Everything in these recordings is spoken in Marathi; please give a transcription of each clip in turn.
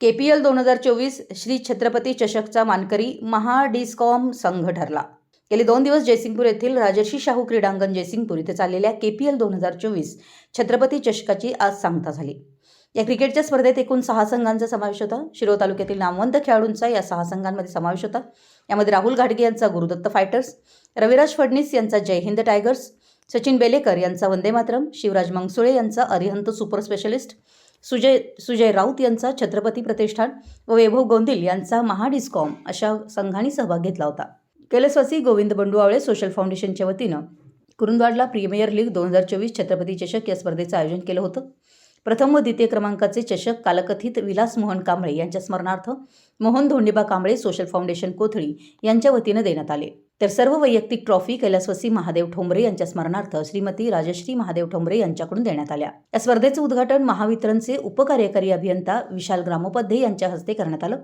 के पी एल दोन हजार चोवीस श्री छत्रपती चषकचा मानकरी महाडिस्कॉम संघ ठरला. गेले दोन दिवस जयसिंगपूर येथील राजर्षी शाहू क्रीडांगण जयसिंगपूर इथे चाललेल्या के पी एल दोन हजार चोवीस छत्रपती चषकाची आज सांगता झाली. या क्रिकेटच्या स्पर्धेत एकूण सहा संघांचा समावेश होता. शिरो तालुक्यातील नामवंत खेळाडूंचा या सहा संघांमध्ये समावेश होता. यामध्ये राहुल घाटगे यांचा गुरुदत्त फायटर्स रविराज फडणीस यांचा जय हिंद टायगर्स सचिन बेलेकर यांचा वंदे मातरम शिवराज मंगसुळे यांचा अरिहंत सुपर स्पेशलिस्ट सुजय सुजय राऊत यांचा छत्रपती प्रतिष्ठान व वैभव गोंदिल यांचा महाडिस्कॉम अशा संघांनी सहभाग घेतला होता. कैलसवासी गोविंद बंडुआवळे सोशल फाउंडेशनच्या वतीनं कुरुंदवाडला प्रीमियर लीग दोन हजार चोवीस छत्रपती चषक या स्पर्धेचं आयोजन केलं होतं. प्रथम व द्वितीय क्रमांकाचे चषक कालकथित विलास मोहन कांबळे यांच्या स्मरणार्थ मोहन धोंडिबा कांबळे सोशल फाउंडेशन कोथळी यांच्या वतीनं देण्यात आले. तर सर्व वैयक्तिक ट्रॉफी कैलासवासी महादेव ठोंबरे यांच्या स्मरणार्थ श्रीमती राजश्री महादेव ठोंबरे यांच्याकडून देण्यात आल्या. या स्पर्धेचं उद्घाटन महावितरणचे उपकार्यकारी अभियंता विशाल ग्रामोपाध्ये यांच्या हस्ते करण्यात आलं.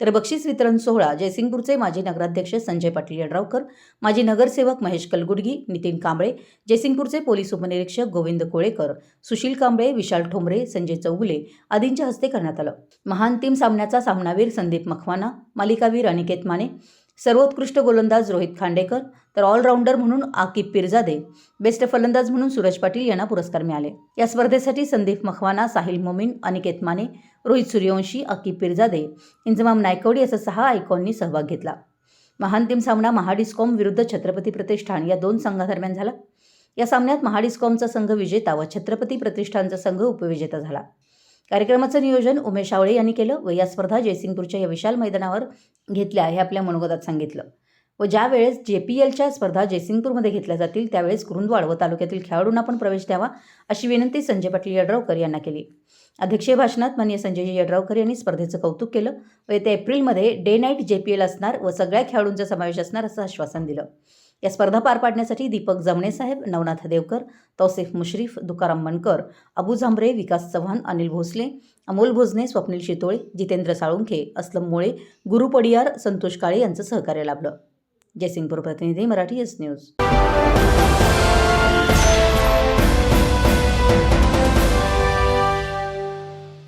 तर बक्षीस वितरण सोहळा जयसिंगपूरचे माजी नगराध्यक्ष संजय पाटील यड्रावकर माजी नगरसेवक महेश कलगुडगी नितीन कांबळे जयसिंगपूरचे पोलीस उपनिरीक्षक गोविंद कोळेकर सुशील कांबळे विशाल ठोंबरे संजय चौगुले आदींच्या हस्ते करण्यात आलं. महांतिम सामन्याचा सामनावीर संदीप मखवाना मालिकावीर अनिकेत माने सर्वोत्कृष्ट गोलंदाज रोहित खांडेकर तर ऑलराऊंडर म्हणून आकिब पिरजादे बेस्ट फलंदाज म्हणून सूरज पाटील यांना पुरस्कार मिळाले. या स्पर्धेसाठी संदीप मखवाना साहिल मोमीन अनिकेत माने रोहित सूर्यवंशी आकिब पिरजादे इंजमाम नायकवडी असा सहा आयकॉननी सहभाग घेतला. महांतिम सामना महाडिस्कॉम विरुद्ध छत्रपती प्रतिष्ठान या दोन संघादरम्यान झाला. या सामन्यात महाडिस्कॉमचा संघ विजेता व छत्रपती प्रतिष्ठानचा संघ उपविजेता झाला. कार्यक्रमाचं नियोजन उमेश आवळे यांनी केलं व या स्पर्धा जयसिंगपूरच्या या विशाल मैदानावर घेतल्या हे आपल्या मनोगतात सांगितलं. व ज्या वेळेस जे पी एलच्या स्पर्धा जयसिंगपूरमध्ये घेतल्या जातील त्यावेळेस कुरुंदवाड व तालुक्यातील खेळाडूंना पण प्रवेश द्यावा अशी विनंती संजय पाटील यड्रावकर यांना केली. अध्यक्षीय भाषणात मान्य संजयजी यड्रावकर यांनी स्पर्धेचं कौतुक केलं व येत्या एप्रिलमध्ये day night J P L असणार व सगळ्या खेळाडूंचा समावेश असणार असं आश्वासन दिलं. या स्पर्धा पार पाडण्यासाठी दीपक जमणे साहेब नवनाथ देवकर तौसिफ मुश्रीफ तुकाराम मनकर अबू झांबरे विकास चव्हाण अनिल भोसले अमोल भोजने स्वप्नील शितोळे जितेंद्र साळुंखे अस्लम मोळे गुरु पडियार संतोष काळे यांचं सहकार्य लाभलं. जयसिंगपूर प्रतिनिधी मराठी एस न्यूज.